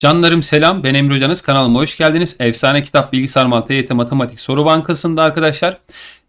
Canlarım selam. Ben Emre Hocanız. Kanalıma hoş geldiniz. Efsane Kitap Bilgisayar TYT Matematik Soru Bankası'nda arkadaşlar.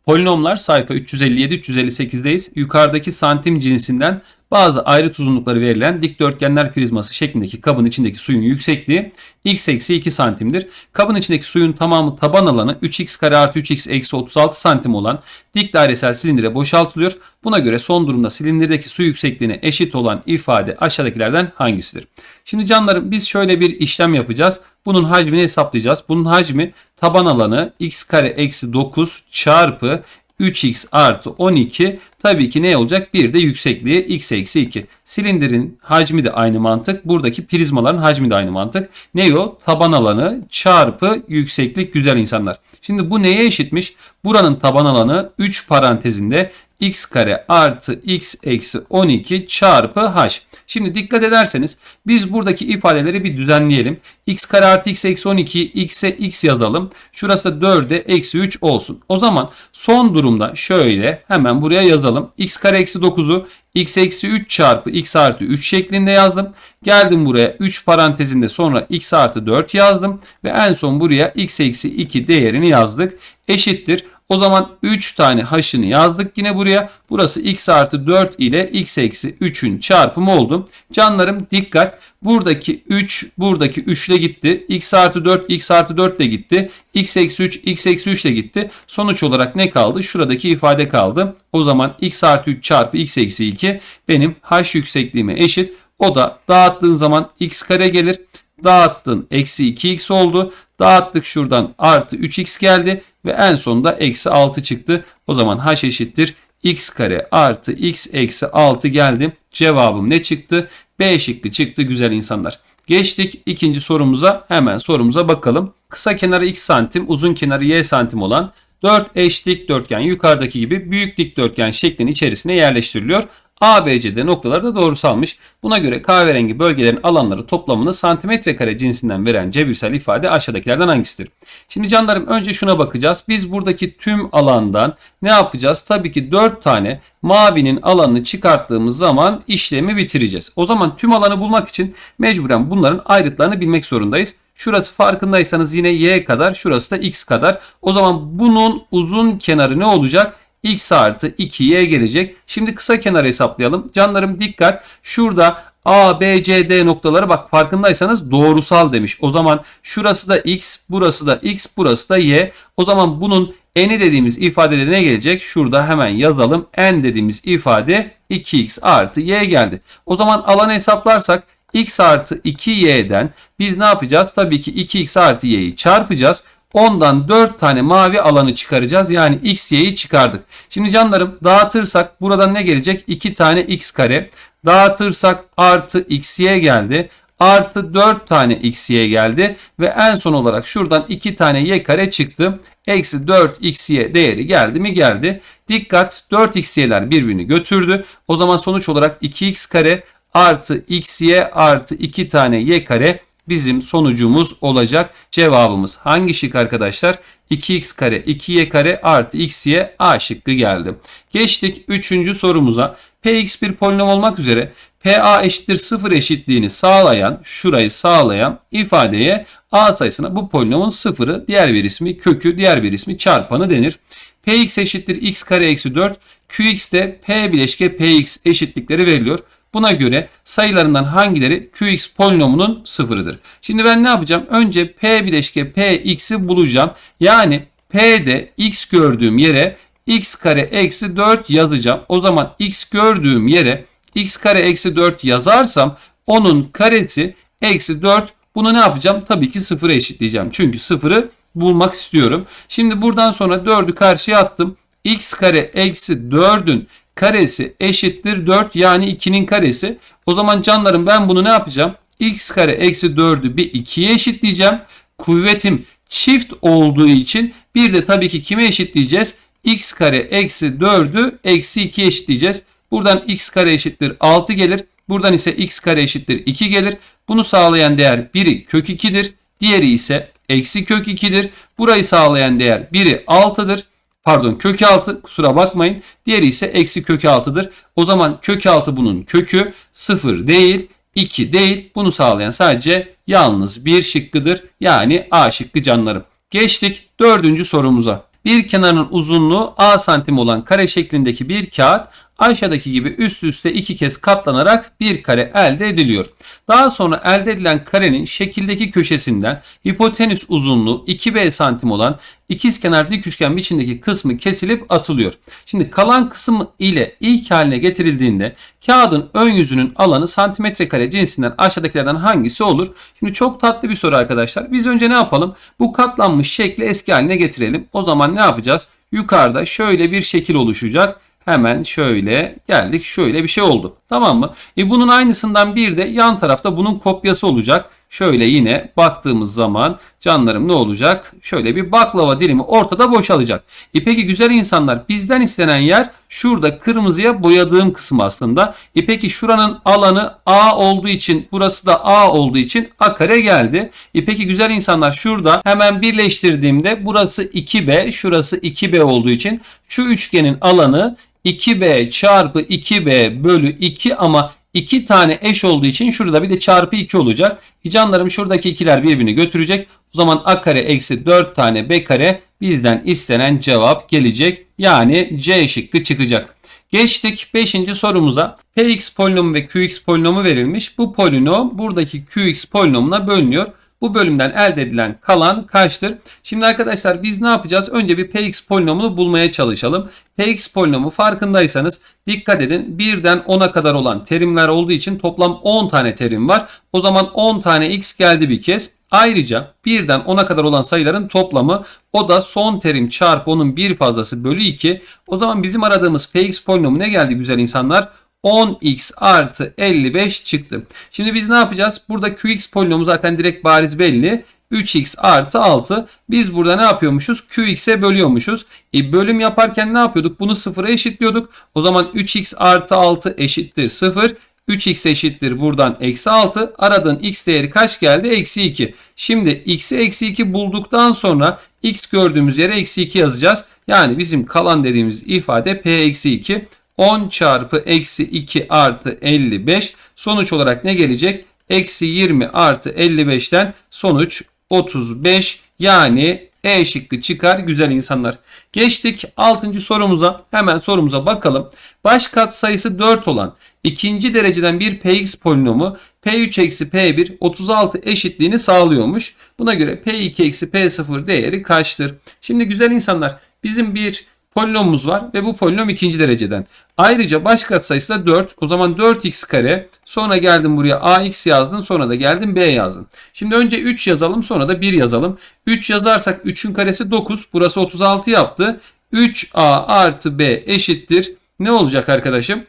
Polinomlar sayfa 357-358'deyiz. Yukarıdaki santim cinsinden bazı ayrıt uzunlukları verilen dikdörtgenler prizması şeklindeki kabın içindeki suyun yüksekliği x eksi 2 santimdir. Kabın içindeki suyun tamamı taban alanı 3x kare artı 3x eksi 36 santim olan dik dairesel silindire boşaltılıyor. Buna göre son durumda silindirdeki su yüksekliğine eşit olan ifade aşağıdakilerden hangisidir? Şimdi canlarım biz şöyle bir işlem yapacağız. Bunun hacmini hesaplayacağız. Bunun hacmi taban alanı x kare eksi 9 çarpı 3x artı 12 tabii ki ne olacak? Bir de yüksekliği x eksi 2. Silindirin hacmi de aynı mantık. Buradaki prizmaların hacmi de aynı mantık. Ne o? Taban alanı çarpı yükseklik güzel insanlar. Şimdi bu neye eşitmiş? Buranın taban alanı 3 parantezinde x kare artı x eksi 12 çarpı h. Şimdi dikkat ederseniz biz buradaki ifadeleri bir düzenleyelim. x kare artı x eksi 12 x'e x yazalım. Şurası da 4'e eksi 3 olsun. O zaman son durumda şöyle hemen buraya yazalım. x kare eksi 9'u x eksi 3 çarpı x artı 3 şeklinde yazdım. Geldim buraya 3 parantezinde sonra x artı 4 yazdım. Ve en son buraya x eksi 2 değerini yazdık. Eşittir. O zaman 3 tane h'ını yazdık yine buraya. Burası x artı 4 ile x eksi 3'ün çarpımı oldu. Canlarım dikkat. Buradaki 3 buradaki 3 ile gitti. x artı 4 x artı 4 ile gitti. x eksi 3 x eksi 3 ile gitti. Sonuç olarak ne kaldı? Şuradaki ifade kaldı. O zaman x artı 3 çarpı x eksi 2 benim h yüksekliğime eşit. O da dağıttığın zaman x kare gelir. Dağıttın eksi 2x oldu. Dağıttık şuradan artı 3x geldi ve en sonunda eksi 6 çıktı. O zaman h eşittir x kare artı x eksi 6 geldi. Cevabım ne çıktı? B şıkkı çıktı güzel insanlar. Geçtik ikinci sorumuza hemen sorumuza bakalım. Kısa kenarı x santim uzun kenarı y santim olan 4 eş dikdörtgen yukarıdaki gibi büyük dikdörtgen şeklinin içerisine yerleştiriliyor. A, B, C'de noktaları da doğrusalmış. Buna göre kahverengi bölgelerin alanları toplamını santimetre kare cinsinden veren cebirsel ifade aşağıdakilerden hangisidir? Şimdi canlarım önce şuna bakacağız. Biz buradaki tüm alandan ne yapacağız? Tabii ki 4 tane mavinin alanını çıkarttığımız zaman işlemi bitireceğiz. O zaman tüm alanı bulmak için mecburen bunların ayrıtlarını bilmek zorundayız. Şurası farkındaysanız yine y kadar, şurası da x kadar. O zaman bunun uzun kenarı ne olacak? X artı 2y gelecek. Şimdi kısa kenar hesaplayalım. Canlarım dikkat. Şurada A, B, C, D noktaları bak farkındaysanız doğrusal demiş. O zaman şurası da x, burası da x, burası da y. O zaman bunun n'i dediğimiz ifadede ne gelecek? Şurada hemen yazalım. n dediğimiz ifade 2x artı y geldi. O zaman alanı hesaplarsak x artı 2y'den biz ne yapacağız? Tabii ki 2x artı y'yi çarpacağız. Ondan 4 tane mavi alanı çıkaracağız. Yani x, y'yi çıkardık. Şimdi canlarım dağıtırsak buradan ne gelecek? 2 tane x kare. Dağıtırsak artı x, y geldi. Artı 4 tane x, y geldi. Ve en son olarak şuradan 2 tane y kare çıktı. Eksi 4 x, y değeri geldi mi? Geldi. Dikkat 4 x, y'ler birbirini götürdü. O zaman sonuç olarak 2x kare artı x, y artı 2 tane y kare bizim sonucumuz olacak. Cevabımız hangi şık arkadaşlar? 2x kare 2y kare artı xy a şıkkı geldi. Geçtik 3. sorumuza. Px bir polinom olmak üzere PA eşittir 0 eşitliğini sağlayan, şurayı sağlayan ifadeye A sayısına bu polinomun sıfırı, diğer bir ismi kökü, diğer bir ismi çarpanı denir. Px eşittir x kare eksi 4, Qx de P bileşke Px eşitlikleri veriliyor. Buna göre sayılarından hangileri Qx polinomunun sıfırıdır? Şimdi ben ne yapacağım? Önce P bileşke Px'i bulacağım. Yani P'de x gördüğüm yere x kare eksi 4 yazacağım. O zaman x gördüğüm yere x kare eksi 4 yazarsam onun karesi eksi 4 bunu ne yapacağım? Tabii ki sıfıra eşitleyeceğim. Çünkü sıfırı bulmak istiyorum. Şimdi buradan sonra 4'ü karşıya attım. x kare eksi 4'ün karesi eşittir 4 yani 2'nin karesi. O zaman canlarım ben bunu ne yapacağım? x kare eksi 4'ü bir 2'ye eşitleyeceğim. Kuvvetim çift olduğu için bir de tabii ki kime eşitleyeceğiz? x kare eksi 4'ü eksi 2'ye eşitleyeceğiz. Buradan x kare eşittir 6 gelir. Buradan ise x kare eşittir 2 gelir. Bunu sağlayan değer biri kök 2'dir. Diğeri ise eksi kök 2'dir. Burayı sağlayan değer biri 6'dır. Pardon kök 6 kusura bakmayın. Diğeri ise eksi kök 6'dır. O zaman kök 6 bunun kökü 0 değil 2 değil. Bunu sağlayan sadece yalnız bir şıkkıdır. Yani A şıkkı canlarım. Geçtik dördüncü sorumuza. Bir kenarın uzunluğu A santim olan kare şeklindeki bir kağıt aşağıdaki gibi üst üste iki kez katlanarak bir kare elde ediliyor. Daha sonra elde edilen karenin şekildeki köşesinden hipotenüs uzunluğu 2b santim olan ikizkenar dik üçgen biçimdeki kısmı kesilip atılıyor. Şimdi kalan kısmı ile ilk haline getirildiğinde kağıdın ön yüzünün alanı santimetre kare cinsinden aşağıdakilerden hangisi olur? Şimdi çok tatlı bir soru arkadaşlar. Biz önce ne yapalım? Bu katlanmış şekli eski haline getirelim. O zaman ne yapacağız? Yukarıda şöyle bir şekil oluşacak. Hemen şöyle geldik. Şöyle bir şey oldu. Tamam mı? E bunun aynısından bir de yan tarafta bunun kopyası olacak. Şöyle yine baktığımız zaman canlarım ne olacak? Şöyle bir baklava dilimi ortada boşalacak. E peki güzel insanlar bizden istenen yer şurada kırmızıya boyadığım kısım aslında. E peki şuranın alanı A olduğu için burası da A olduğu için A kare geldi. E peki güzel insanlar şurada hemen birleştirdiğimde burası 2B şurası 2B olduğu için şu üçgenin alanı 2b çarpı 2b bölü 2 ama 2 tane eş olduğu için şurada bir de çarpı 2 olacak. E canlarım şuradaki ikiler birbirini götürecek. O zaman a kare eksi 4 tane b kare bizden istenen cevap gelecek. Yani C şıkkı çıkacak. Geçtik 5. sorumuza. Px polinomu ve Qx polinomu verilmiş. Bu polinom buradaki Qx polinomuna bölünüyor. Bu bölümden elde edilen kalan kaçtır? Şimdi arkadaşlar biz ne yapacağız? Önce bir px polinomunu bulmaya çalışalım. px polinomu farkındaysanız dikkat edin 1'den 10'a kadar olan terimler olduğu için toplam 10 tane terim var. O zaman 10 tane x geldi bir kez. Ayrıca 1'den 10'a kadar olan sayıların toplamı o da son terim çarpı onun bir fazlası bölü 2. O zaman bizim aradığımız px polinomu ne geldi güzel insanlar? 10x artı 55 çıktı. Şimdi biz ne yapacağız? Burada qx polinomu zaten direkt bariz belli. 3x artı 6. Biz burada ne yapıyormuşuz? qx'e bölüyormuşuz. E bölüm yaparken ne yapıyorduk? Bunu sıfıra eşitliyorduk. O zaman 3x artı 6 eşittir 0. 3x eşittir buradan eksi 6. Aradığın x değeri kaç geldi? Eksi 2. Şimdi x'i eksi 2 bulduktan sonra x gördüğümüz yere eksi 2 yazacağız. Yani bizim kalan dediğimiz ifade p eksi 2. 10 çarpı eksi 2 artı 55 sonuç olarak ne gelecek? Eksi 20 artı 55'ten sonuç 35 yani E şıkkı çıkar güzel insanlar. Geçtik 6. sorumuza hemen sorumuza bakalım. Baş kat sayısı 4 olan ikinci dereceden bir px polinomu p3 eksi p1 36 eşitliğini sağlıyormuş. Buna göre p2 eksi p0 değeri kaçtır? Şimdi güzel insanlar bizim bir polinomumuz var ve bu polinom ikinci dereceden. Ayrıca baş katsayısı da 4. O zaman 4x kare. Sonra geldim buraya ax yazdın. Sonra da geldim b yazdın. Şimdi önce 3 yazalım sonra da 1 yazalım. 3 yazarsak 3'ün karesi 9. Burası 36 yaptı. 3a artı b eşittir. Ne olacak arkadaşım?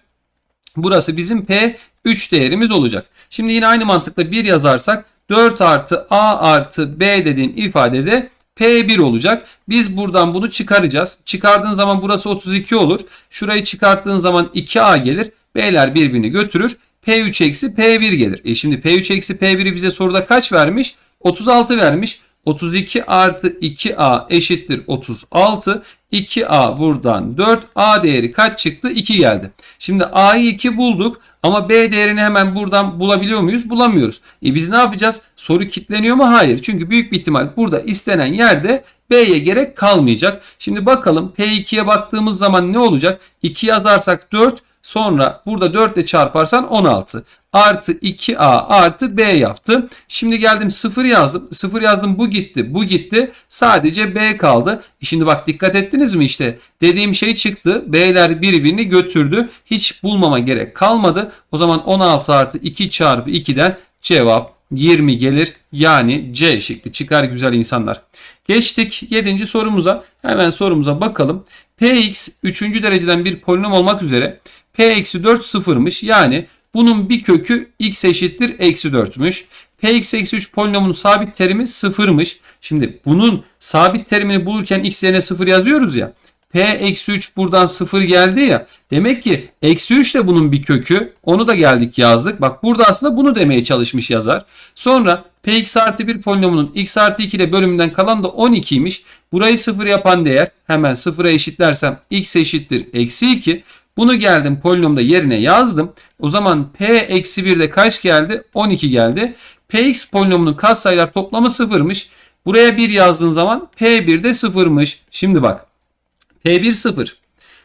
Burası bizim p 3 değerimiz olacak. Şimdi yine aynı mantıkla 1 yazarsak 4 artı a artı b dediğin ifadede P1 olacak. Biz buradan bunu çıkaracağız. Çıkardığın zaman burası 32 olur. Şurayı çıkarttığın zaman 2A gelir. B'ler birbirini götürür. P3 eksi P1 gelir. E şimdi P3 eksi P1'i bize soruda kaç vermiş? 36 vermiş. 32 artı 2A eşittir 36. 2A buradan 4. A değeri kaç çıktı? 2 geldi. Şimdi A'yı 2 bulduk ama B değerini hemen buradan bulabiliyor muyuz? Bulamıyoruz. E biz ne yapacağız? Soru kitleniyor mu? Hayır. Çünkü büyük bir ihtimal burada istenen yerde B'ye gerek kalmayacak. Şimdi bakalım P2'ye baktığımız zaman ne olacak? 2 yazarsak 4 sonra burada 4 ile çarparsan 16 artı 2a artı b yaptı. Şimdi geldim 0 yazdım. 0 yazdım bu gitti. Bu gitti. Sadece b kaldı. E şimdi bak dikkat ettiniz mi işte dediğim şey çıktı. B'ler birbirini götürdü. Hiç bulmama gerek kalmadı. O zaman 16 artı 2 çarpı 2'den cevap 20 gelir. Yani C şıkkı çıkar güzel insanlar. Geçtik 7. sorumuza. Hemen sorumuza bakalım. Px 3. dereceden bir polinom olmak üzere P-4 sıfırmış. Yani bunun bir kökü x eşittir eksi 4'müş. Px eksi 3 polinomunun sabit terimi sıfırmış. Şimdi bunun sabit terimini bulurken x yerine 0 yazıyoruz ya. P eksi 3 buradan 0 geldi ya. Demek ki eksi 3 de bunun bir kökü. Onu da geldik yazdık. Bak burada aslında bunu demeye çalışmış yazar. Sonra Px artı 1 polinomunun x artı 2 ile bölümünden kalan da 12'ymiş. Burayı 0 yapan değer hemen 0'a eşitlersem x eşittir eksi 2. Bunu geldim polinomda yerine yazdım. O zaman p eksi 1'de kaç geldi? 12 geldi. px polinomunun katsayılar toplamı 0'mış. Buraya 1 yazdığın zaman p1 de 0'mış. Şimdi bak. p1 0.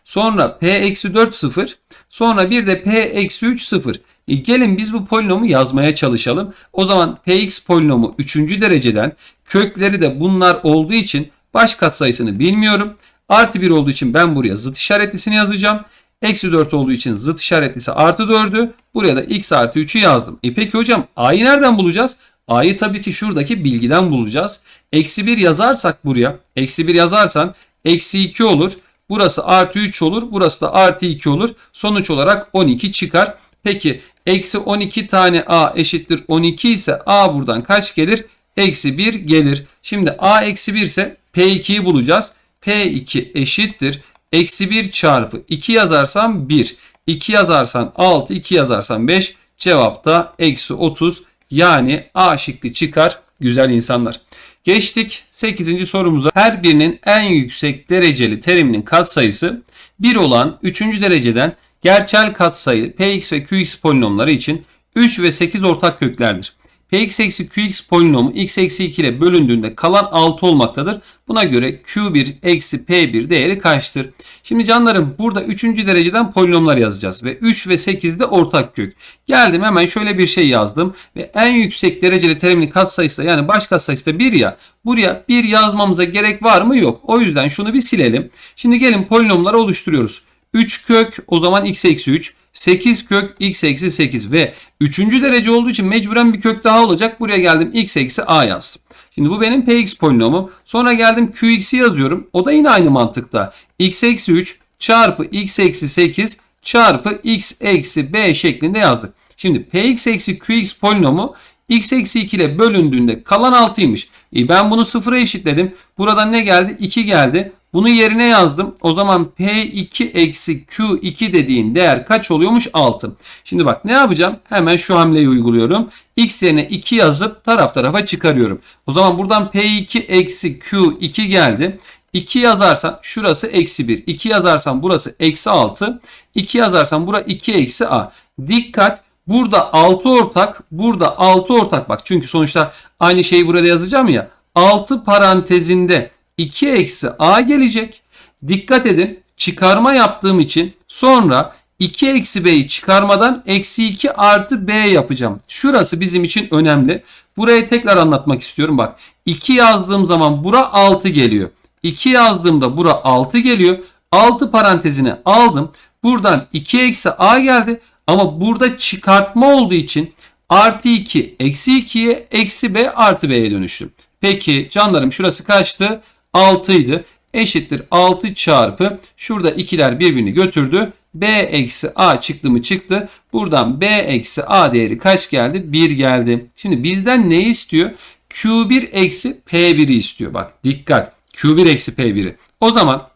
Sonra p eksi 4 0. Sonra bir de p eksi 3 0. E gelin biz bu polinomu yazmaya çalışalım. O zaman px polinomu 3. dereceden kökleri de bunlar olduğu için baş katsayısını bilmiyorum. Artı 1 olduğu için ben buraya zıt işaretlisini yazacağım. Eksi 4 olduğu için zıt işaretlisi artı 4'ü. Buraya da x artı 3'ü yazdım. E peki hocam a'yı nereden bulacağız? A'yı tabii ki şuradaki bilgiden bulacağız. Eksi 1 yazarsak buraya. Eksi 1 yazarsan eksi 2 olur. Burası artı 3 olur. Burası da artı 2 olur. Sonuç olarak 12 çıkar. Peki eksi 12 tane a eşittir 12 ise a buradan kaç gelir? Eksi 1 gelir. Şimdi a eksi 1 ise p2'yi bulacağız. p2 eşittir. Eksi 1 çarpı 2 yazarsam 1. 2 yazarsan 6, 2 yazarsan 5. Cevap da eksi 30 yani A şıkkı çıkar güzel insanlar. Geçtik 8. sorumuza. Her birinin en yüksek dereceli teriminin katsayısı 1 olan 3. dereceden gerçel katsayı px ve qx polinomları için 3 ve 8 ortak köklerdir. Px eksi qx polinomu x eksi 2 ile bölündüğünde kalan 6 olmaktadır. Buna göre q1 eksi p1 değeri kaçtır? Şimdi canlarım burada 3. dereceden polinomlar yazacağız ve 3 ve 8 de ortak kök. Geldim hemen şöyle bir şey yazdım ve en yüksek dereceli terimin katsayısı yani baş katsayısı da 1 ya. Buraya 1 yazmamıza gerek var mı? Yok. O yüzden şunu bir silelim. Şimdi gelin polinomları oluşturuyoruz. 3 kök o zaman x eksi 3. 8 kök x eksi 8 ve 3. derece olduğu için mecburen bir kök daha olacak. Buraya geldim x eksi a yazdım. Şimdi bu benim px polinomum. Sonra geldim qx'i yazıyorum. O da yine aynı mantıkta. x eksi 3 çarpı x eksi 8 çarpı x eksi b şeklinde yazdık. Şimdi px eksi qx polinomu x eksi 2 ile bölündüğünde kalan 6'ymış. E ben bunu sıfıra eşitledim. Burada ne geldi? 2 geldi. Bunu yerine yazdım. O zaman P2 eksi Q2 dediğin değer kaç oluyormuş? 6. Şimdi bak ne yapacağım? Hemen şu hamleyi uyguluyorum. X yerine 2 yazıp taraf tarafa çıkarıyorum. O zaman buradan P2 eksi Q2 geldi. 2 yazarsan şurası eksi 1. 2 yazarsan burası eksi 6. 2 yazarsan bura 2 eksi A. Dikkat burada 6 ortak. Burada 6 ortak bak. Çünkü sonuçta aynı şeyi burada yazacağım ya. 6 parantezinde 2 eksi a gelecek. Dikkat edin çıkarma yaptığım için sonra 2 eksi b'yi çıkarmadan eksi 2 artı b yapacağım. Şurası bizim için önemli. Burayı tekrar anlatmak istiyorum. Bak 2 yazdığım zaman bura 6 geliyor. 2 yazdığımda bura 6 geliyor. 6 parantezine aldım. Buradan 2 eksi a geldi. Ama burada çıkartma olduğu için artı 2 eksi 2'ye eksi b artı b'ye dönüştüm. Peki canlarım şurası kaçtı? 6 idi. Eşittir 6 çarpı şurada ikiler birbirini götürdü. B eksi A çıktı mı çıktı. Buradan B eksi A değeri kaç geldi? 1 geldi. Şimdi bizden ne istiyor? Q1 eksi P1'i istiyor. Bak dikkat. Q1 eksi P1'i. O zaman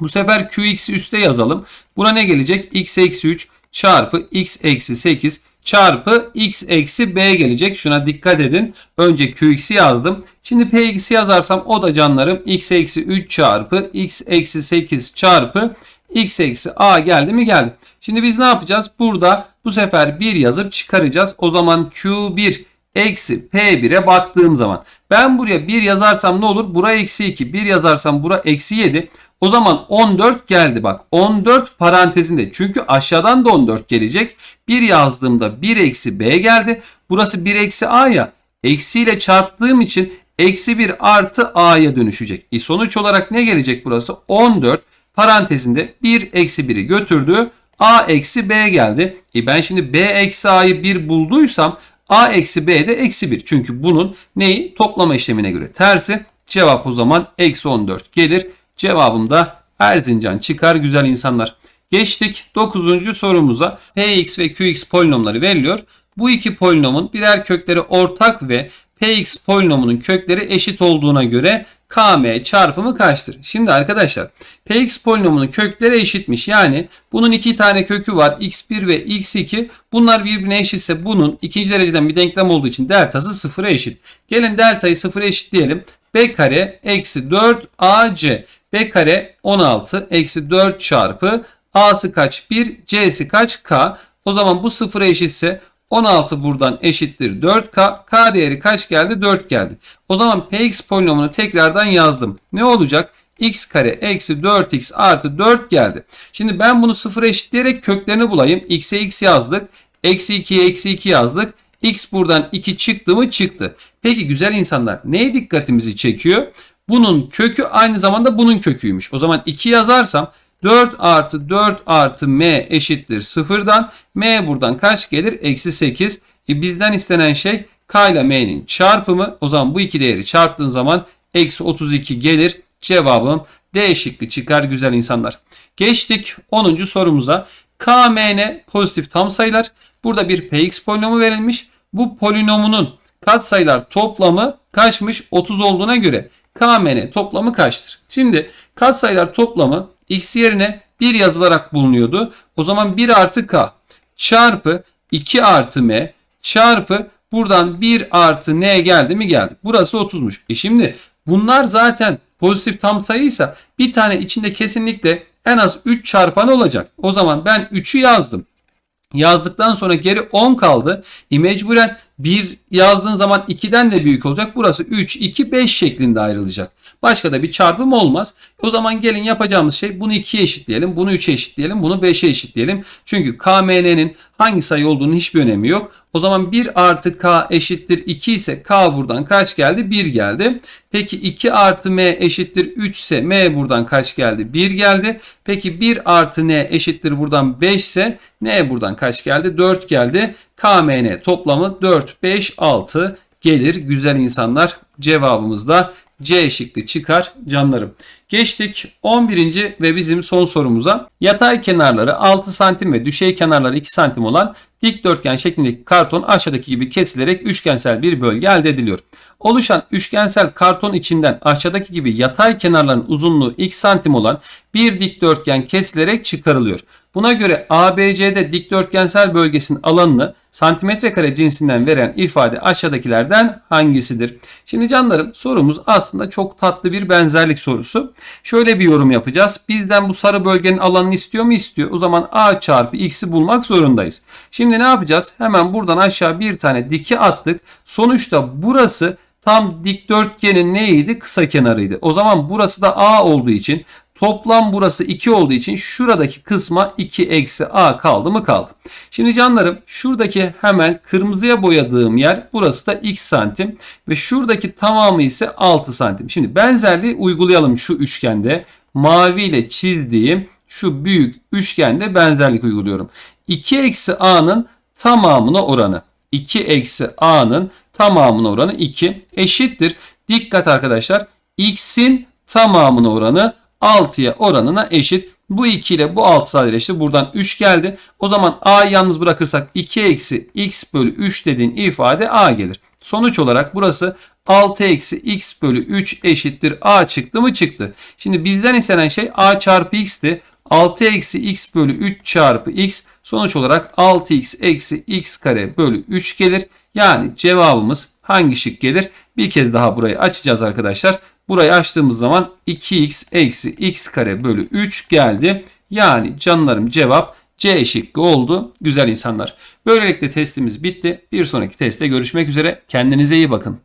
bu sefer Qx'i üste yazalım. Buna ne gelecek? X eksi 3 çarpı X eksi 8 çarpı x eksi b gelecek. Şuna dikkat edin. Önce qx'i yazdım. Şimdi px'i yazarsam o da canlarım x eksi 3 çarpı x eksi 8 çarpı x eksi a geldi mi geldi. Şimdi biz ne yapacağız? Burada bu sefer 1 yazıp çıkaracağız. O zaman q1 eksi p1'e baktığım zaman ben buraya 1 yazarsam ne olur? Bura eksi 2. 1 yazarsam bura eksi 7. O zaman 14 geldi bak. 14 parantezinde. Çünkü aşağıdan da 14 gelecek. 1 yazdığımda 1 eksi b geldi. Burası 1 eksi a ya. Eksiyle çarptığım için eksi 1 artı a'ya dönüşecek. E sonuç olarak ne gelecek burası? 14 parantezinde 1 eksi 1'i götürdü. a eksi b geldi. E ben şimdi b eksi a'yı 1 bulduysam a eksi b de eksi 1. Çünkü bunun neyi? Toplama işlemine göre tersi. Cevap o zaman eksi 14 gelir. Cevabım da Erzincan çıkar güzel insanlar. Geçtik 9. sorumuza. Px ve Qx polinomları veriliyor. Bu iki polinomun birer kökleri ortak ve Px polinomunun kökleri eşit olduğuna göre Km çarpımı kaçtır? Şimdi arkadaşlar Px polinomunun kökleri eşitmiş. Yani bunun iki tane kökü var. x1 ve x2. Bunlar birbirine eşitse bunun ikinci dereceden bir denklem olduğu için deltası sıfıra eşit. Gelin deltayı sıfıra eşitleyelim. b kare eksi 4 ac b kare 16 eksi 4 çarpı A'sı kaç? 1. C'si kaç? K. O zaman bu sıfıra eşitse 16 buradan eşittir 4K. K değeri kaç geldi? 4 geldi. O zaman Px polinomunu tekrardan yazdım. Ne olacak? x kare eksi 4x artı 4 geldi. Şimdi ben bunu sıfıra eşitleyerek köklerini bulayım. x'e x yazdık. Eksi 2'ye eksi 2 yazdık. X buradan 2 çıktı mı? Çıktı. Peki güzel insanlar neye dikkatimizi çekiyor? Bunun kökü aynı zamanda bunun köküymüş. O zaman 2 yazarsam 4 artı 4 artı m eşittir sıfırdan. M buradan kaç gelir? Eksi 8. E bizden istenen şey k ile m'nin çarpımı. O zaman bu iki değeri çarptığın zaman eksi 32 gelir. Cevabım D şıkkı çıkar güzel insanlar. Geçtik 10. sorumuza. K, M, N pozitif tam sayılar. Burada bir Px polinomu verilmiş. Bu polinomunun katsayılar toplamı kaçmış? 30 olduğuna göre K, M, N toplamı kaçtır? Şimdi katsayılar toplamı x yerine 1 yazılarak bulunuyordu. O zaman 1 artı K çarpı 2 artı M çarpı buradan 1 artı N geldi mi geldi. Burası 30'muş. E şimdi bunlar zaten pozitif tam sayıysa bir tane içinde kesinlikle en az 3 çarpan olacak. O zaman ben 3'ü yazdım. Yazdıktan sonra geri 10 kaldı. E mecburen 1 yazdığın zaman 2'den de büyük olacak. Burası 3, 2, 5 şeklinde ayrılacak. Başka da bir çarpım olmaz. O zaman gelin yapacağımız şey bunu 2'ye eşitleyelim. Bunu 3'e eşitleyelim. Bunu 5'e eşitleyelim. Çünkü KMN'nin hangi sayı olduğunun hiçbir önemi yok. O zaman 1 artı K eşittir 2 ise K buradan kaç geldi? 1 geldi. Peki 2 artı M eşittir 3 ise M buradan kaç geldi? 1 geldi. Peki 1 artı N eşittir buradan 5 ise N buradan kaç geldi? 4 geldi. KMN toplamı 4, 5, 6 gelir. Güzel insanlar cevabımız da C şıkkı çıkar canlarım. Geçtik 11. ve bizim son sorumuza. Yatay kenarları 6 santim ve düşey kenarları 2 santim olan dikdörtgen şeklindeki karton aşağıdaki gibi kesilerek üçgensel bir bölge elde ediliyor. Oluşan üçgensel karton içinden aşağıdaki gibi yatay kenarların uzunluğu x santim olan bir dikdörtgen kesilerek çıkarılıyor. Buna göre ABC'de dikdörtgensel bölgesinin alanını santimetre kare cinsinden veren ifade aşağıdakilerden hangisidir? Şimdi canlarım sorumuz aslında çok tatlı bir benzerlik sorusu. Şöyle bir yorum yapacağız. Bizden bu sarı bölgenin alanını istiyor mu? İstiyor. O zaman A çarpı X'i bulmak zorundayız. Şimdi ne yapacağız? Hemen buradan aşağı bir tane diki attık. Sonuçta burası tam dikdörtgenin neydi? Kısa kenarıydı. O zaman burası da A olduğu için Toplam burası 2 olduğu için şuradaki kısma 2 eksi a kaldı mı kaldı. Şimdi canlarım şuradaki hemen kırmızıya boyadığım yer burası da x santim ve şuradaki tamamı ise 6 santim. Şimdi benzerliği uygulayalım şu üçgende. Mavi ile çizdiğim şu büyük üçgende benzerlik uyguluyorum. 2 eksi a'nın tamamına oranı. 2 eksi a'nın tamamına oranı 2 eşittir. Dikkat arkadaşlar x'in tamamına oranı 6'ya oranına eşit. Bu 2 ile bu 6 sadeleşti. Buradan 3 geldi. O zaman a'yı yalnız bırakırsak 2 eksi x bölü 3 dediğin ifade a gelir. Sonuç olarak burası 6 eksi x bölü 3 eşittir a çıktı mı çıktı. Şimdi bizden istenen şey a çarpı x'ti. 6 eksi x bölü 3 çarpı x sonuç olarak 6x eksi x kare bölü 3 gelir. Yani cevabımız hangi şık gelir? Bir kez daha burayı açacağız arkadaşlar. Burayı açtığımız zaman 2x eksi x kare bölü 3 geldi. Yani canlarım cevap C şıkkı oldu. Güzel insanlar. Böylelikle testimiz bitti. Bir sonraki testte görüşmek üzere. Kendinize iyi bakın.